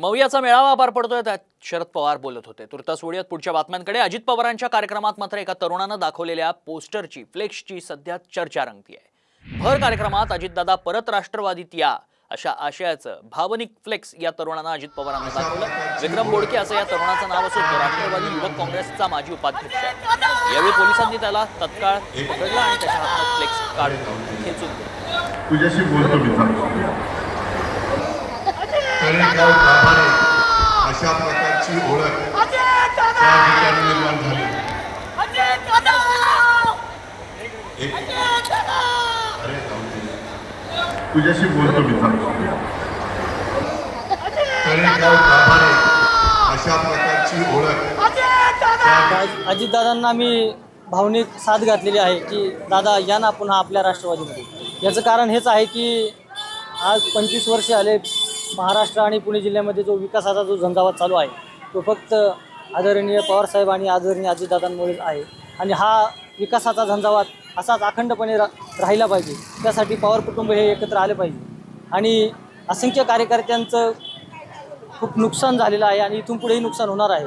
मौयाचा मेळावा पार पडतोय त्यात शरद पवार बोलत होते. तुर्तास वळूयात पुढच्या बातम्यांकडे. अजित पवारांच्या कार्यक्रमात मात्र एका तरुणानं दाखवलेल्या पोस्टरची फ्लेक्सची सध्या चर्चा रंगतीये. भर कार्यक्रमात अजितदादा परत राष्ट्रवादीत या अशा आशयाचं भावनिक फ्लेक्स या तरुणानं अजित पवारांना दाखवलं. विक्रम बोडके असं या तरुणाचं नाव असून तो राष्ट्रवादी युवक काँग्रेसचा माजी उपाध्यक्ष आहे. यावेळी पोलिसांनी त्याला तत्काळ पकडलं आणि त्याच्या हातात फ्लेक्स काढून खेचून. तुझ्याशी बोलतो मी थांब. तळेगाव गाभारे अशा प्रकारची ओळख त्या ठिकाणी निर्माण झाली. एक अरे जाऊ दे. तुझ्याशी बोलतो मी थांब. तळेगाव गाभारे अशा प्रकारची ओळख त्या आज- अजितदादांना मी भावनिक साथ घातलेली आहे की दादा या ना पुन्हा आपल्या राष्ट्रवादीमध्ये. याचं कारण हेच आहे की आज पंचवीस वर्षे आले महाराष्ट्र आणि पुणे जिल्ह्यामध्ये जो विकासाचा जो झंझावात चालू आहे तो फक्त आदरणीय पवारसाहेब आणि आदरणीय अजितदादांमुळेच आहे. आणि हा विकासाचा झंझावात असाच अखंडपणे रा राहिला पाहिजे. त्यासाठी पवार कुटुंब हे एकत्र आले पाहिजे. आणि असंख्य कार्यकर्त्यांचं खूप नुकसान झालेलं आहे आणि इथून पुढेही नुकसान होणार आहे.